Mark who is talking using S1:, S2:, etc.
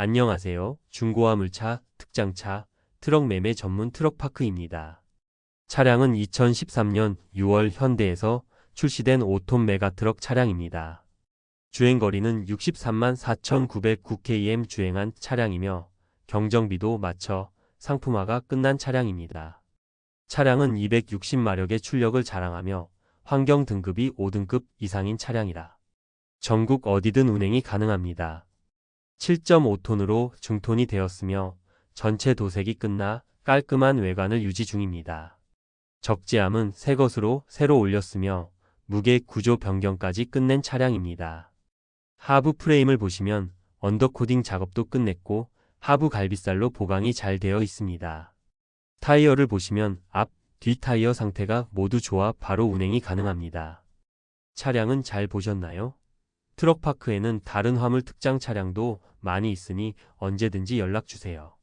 S1: 안녕하세요. 중고화 물차, 특장차, 트럭 매매 전문 트럭파크입니다. 차량은 2013년 6월 현대에서 출시된 5톤 메가트럭 차량입니다. 주행거리는 63만 4,909km 주행한 차량이며 경정비도 맞춰 상품화가 끝난 차량입니다. 차량은 260마력의 출력을 자랑하며 환경 등급이 5등급 이상인 차량이라 전국 어디든 운행이 가능합니다. 7.5톤으로 중톤이 되었으며 전체 도색이 끝나 깔끔한 외관을 유지 중입니다. 적재함은 새 것으로 새로 올렸으며 무게 구조 변경까지 끝낸 차량입니다. 하부 프레임을 보시면 언더코딩 작업도 끝냈고 하부 갈비살로 보강이 잘 되어 있습니다. 타이어를 보시면 앞, 뒷 타이어 상태가 모두 좋아 바로 운행이 가능합니다. 차량은 잘 보셨나요? 트럭파크에는 다른 화물 특장 차량도 많이 있으니 언제든지 연락 주세요.